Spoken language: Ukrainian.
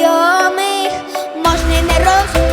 знайомих можна й не розуміти.